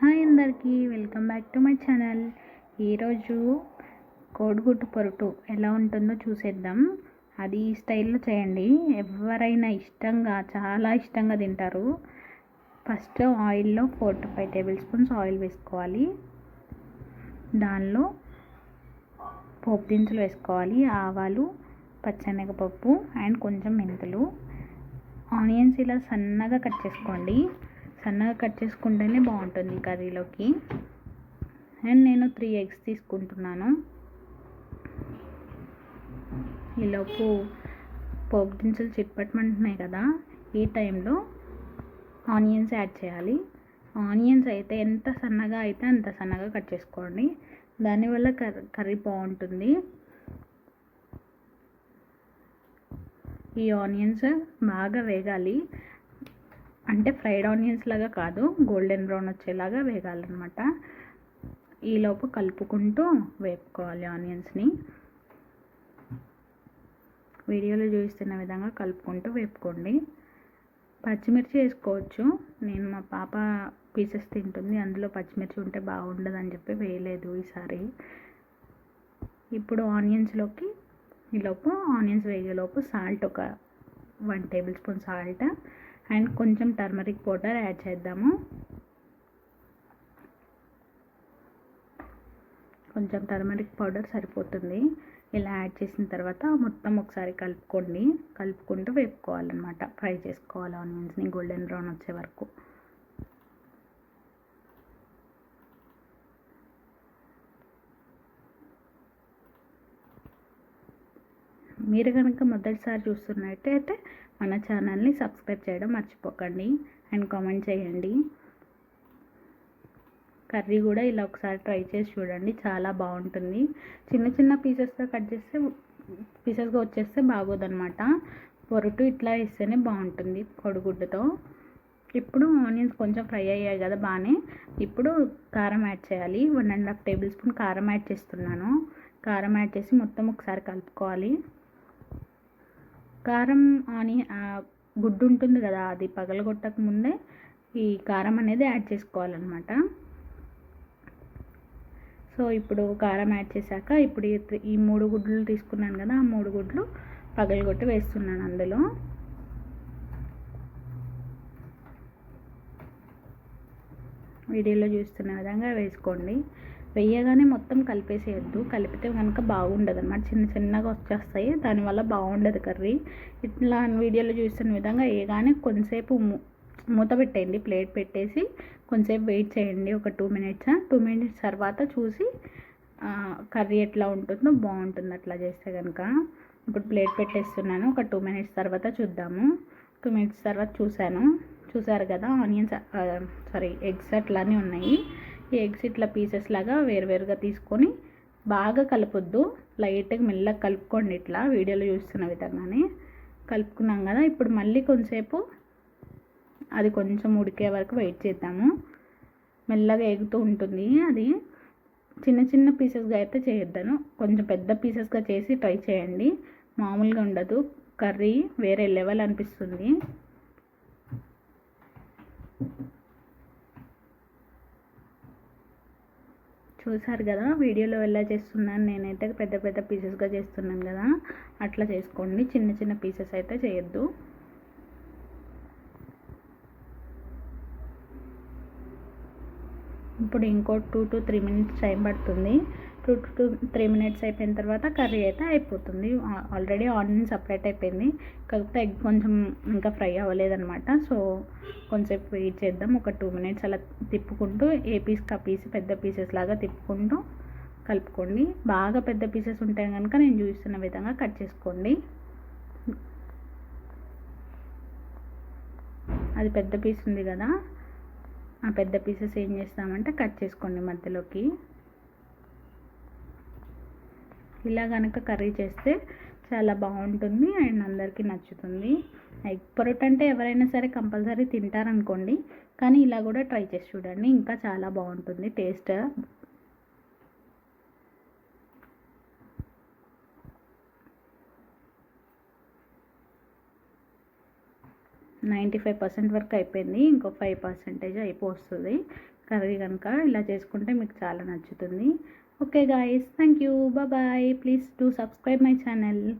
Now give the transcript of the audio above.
Hi అందరికీ welcome back to my channel. ఈరోజు కోడిగుడ్డు పొరుటు ఎలా ఉంటుందో చూసేద్దాం. అది ఈ స్టైల్లో చేయండి. ఎవరైనా ఇష్టంగా చాలా ఇష్టంగా తింటారు. ఫస్ట్ ఆయిల్లో four to five tablespoons oil వేసుకోవాలి. దానిలో పోపు దినుసులు వేసుకోవాలి. ఆవాలు పచ్చనగపప్పు అండ్ కొంచెం మెంతులు. ఆనియన్స్ ఇలా సన్నగా కట్ చేసుకోండి. సన్నగా కట్ చేసుకుంటేనే బాగుంటుంది కర్రీలోకి. అండ్ నేను త్రీ ఎగ్స్ తీసుకుంటున్నాను. ఈలోపు పోపు దినుసులు చిట్పట్టమంటున్నాయి కదా ఈ టైంలో ఆనియన్స్ యాడ్ చేయాలి. ఆనియన్స్ అయితే ఎంత సన్నగా అయితే అంత సన్నగా కట్ చేసుకోండి. దానివల్ల కర్రీ కర్రీ బాగుంటుంది. ఈ ఆనియన్స్ బాగా వేగాలి. అంటే ఫ్రైడ్ ఆనియన్స్ లాగా కాదు గోల్డెన్ బ్రౌన్ వచ్చేలాగా వేగాలన్నమాట. ఈలోపు కలుపుకుంటూ వేపుకోవాలి ఆనియన్స్ని. వీడియోలో చూపిస్తున్న విధంగా కలుపుకుంటూ వేపుకోండి. పచ్చిమిర్చి వేసుకోవచ్చు. నేను మా పాప పీసెస్ తింటుంది అందులో పచ్చిమిర్చి ఉంటే బాగుండదని చెప్పి వేయలేదు ఈసారి. ఇప్పుడు ఆనియన్స్లోకి ఈలోపు ఆనియన్స్ వేగేలోపు సాల్ట్ ఒక one tablespoon salt and కొంచెం టర్మరిక్ పౌడర్ యాడ్ చేద్దాము. కొంచెం టర్మరిక్ పౌడర్ సరిపోతుంది. ఇలా యాడ్ చేసిన తర్వాత మొత్తం ఒకసారి కలుపుకోండి. కలుపుకుంటూ వేపుకోవాలన్నమాట. ఫ్రై చేసుకోవాలి ఆనియన్స్ని. గోల్డెన్ బ్రౌన్ వచ్చే వరకు. మీరు కనుక మొదటిసారి చూస్తున్నట్టయితే మన ఛానల్ని సబ్స్క్రైబ్ చేయడం మర్చిపోకండి అండ్ కామెంట్ చేయండి. కర్రీ కూడా ఇలా ఒకసారి ట్రై చేసి చూడండి చాలా బాగుంటుంది. చిన్న చిన్న పీసెస్గా కట్ చేస్తే పీసెస్గా వచ్చేస్తే బాగోదన్నమాట. పొరటు ఇట్లా వేస్తేనే బాగుంటుంది కొడుగుడ్డుతో. ఇప్పుడు ఆనియన్స్ కొంచెం ఫ్రై అయ్యాయి కదా బాగానే ఇప్పుడు కారం యాడ్ చేయాలి. One and half tablespoon కారం యాడ్ చేస్తున్నాను. కారం యాడ్ చేసి మొత్తం ఒకసారి కలుపుకోవాలి. కారం ఆని గుడ్డు ఉంటుంది కదా అది పగలగొట్టక ముందే ఈ కారం అనేది యాడ్ చేసుకోవాలన్నమాట. సో ఇప్పుడు కారం యాడ్ చేశాక ఇప్పుడు ఈ మూడు గుడ్లు తీసుకున్నాను కదా ఆ మూడు గుడ్లు పగలగొట్టి వేస్తున్నాను అందులో. వీడియోలో చూస్తున్న విధంగా వేసుకోండి. వేయగానే మొత్తం కలిపేసేయద్దు. కలిపితే కనుక బాగుండదు అనమాట చిన్న చిన్నగా వచ్చేస్తాయి. దానివల్ల బాగుండదు కర్రీ. ఇట్లా వీడియోలో చూస్తున్న విధంగా వేయగానే కొంతసేపు మూత పెట్టేయండి. ప్లేట్ పెట్టేసి కొంచెంసేపు వెయిట్ చేయండి. ఒక టూ మినిట్స్. టూ మినిట్స్ తర్వాత చూసి కర్రీ ఎట్లా ఉంటుందో బాగుంటుంది. అట్లా చేస్తే కనుక ఇప్పుడు ప్లేట్ పెట్టేస్తున్నాను. ఒక టూ మినిట్స్ తర్వాత చూద్దాము. టూ మినిట్స్ తర్వాత చూశాను. చూసారు కదా. ఆనియన్స్ సారీ ఎగ్స్ అట్లానే ఉన్నాయి. ఎగ్స్ ఇట్లా పీసెస్ లాగా వేరువేరుగా తీసుకొని బాగా కలపొద్దు. లైట్గా మెల్లగా కలుపుకోండి ఇట్లా. వీడియోలో చూస్తున్న విధంగానే కలుపుకున్నాం కదా. ఇప్పుడు మళ్ళీ కొంచెంసేపు అది కొంచెం ఉడికే వరకు వెయిట్ చేద్దాము. మెల్లగా ఎగుతూ ఉంటుంది అది. చిన్న చిన్న పీసెస్గా అయితే చేయొద్దాను. కొంచెం పెద్ద పీసెస్గా చేసి ట్రై చేయండి. మామూలుగా ఉండదు. కర్రీ వేరే లెవెల్ అనిపిస్తుంది. చూసారు కదా వీడియోలో ఎలా చేస్తున్నాను నేనైతే పెద్ద పెద్ద పీసెస్గా చేస్తున్నాను కదా అట్లా చేసుకోండి. చిన్న చిన్న పీసెస్ అయితే చేయొద్దు. ఇప్పుడు ఇంకో two to three minutes time పడుతుంది. టూ టు త్రీ మినిట్స్ అయిపోయిన తర్వాత కర్రీ అయితే అయిపోతుంది. ఆల్రెడీ ఆనియన్ సపరేట్ అయిపోయింది. కాకపోతే ఎగ్ కొంచెం ఇంకా ఫ్రై అవ్వలేదన్నమాట. సో కొంచెంసేపు వెయిట్ చేద్దాం. ఒక టూ మినిట్స్ అలా తిప్పుకుంటూ ఏ పీస్ కా పీస్ పెద్ద పీసెస్ లాగా తిప్పుకుంటూ కలుపుకోండి. బాగా పెద్ద పీసెస్ ఉంటే కనుక నేను చూస్తున్న విధంగా కట్ చేసుకోండి. అది పెద్ద పీస్ ఉంది కదా ఆ పెద్ద పీసెస్ ఏం చేస్తామంటే కట్ చేసుకోండి మధ్యలోకి. ఇలా కనుక కర్రీ చేస్తే చాలా బాగుంటుంది అండ్ అందరికీ నచ్చుతుంది. ఎగ్ పొరట్ అంటే ఎవరైనా సరే కంపల్సరీ తింటారనుకోండి కానీ ఇలా కూడా ట్రై చేసి చూడండి ఇంకా చాలా బాగుంటుంది టేస్ట్. నైంటీ ఫైవ్ పర్సెంట్ వరకు అయిపోయింది ఇంకో ఫైవ్ పర్సెంటేజ్ అయిపోతుంది కర్రీ కనుక ఇలా చేసుకుంటే మీకు చాలా నచ్చుతుంది. okay guys. Thank you. Bye bye please do subscribe my channel.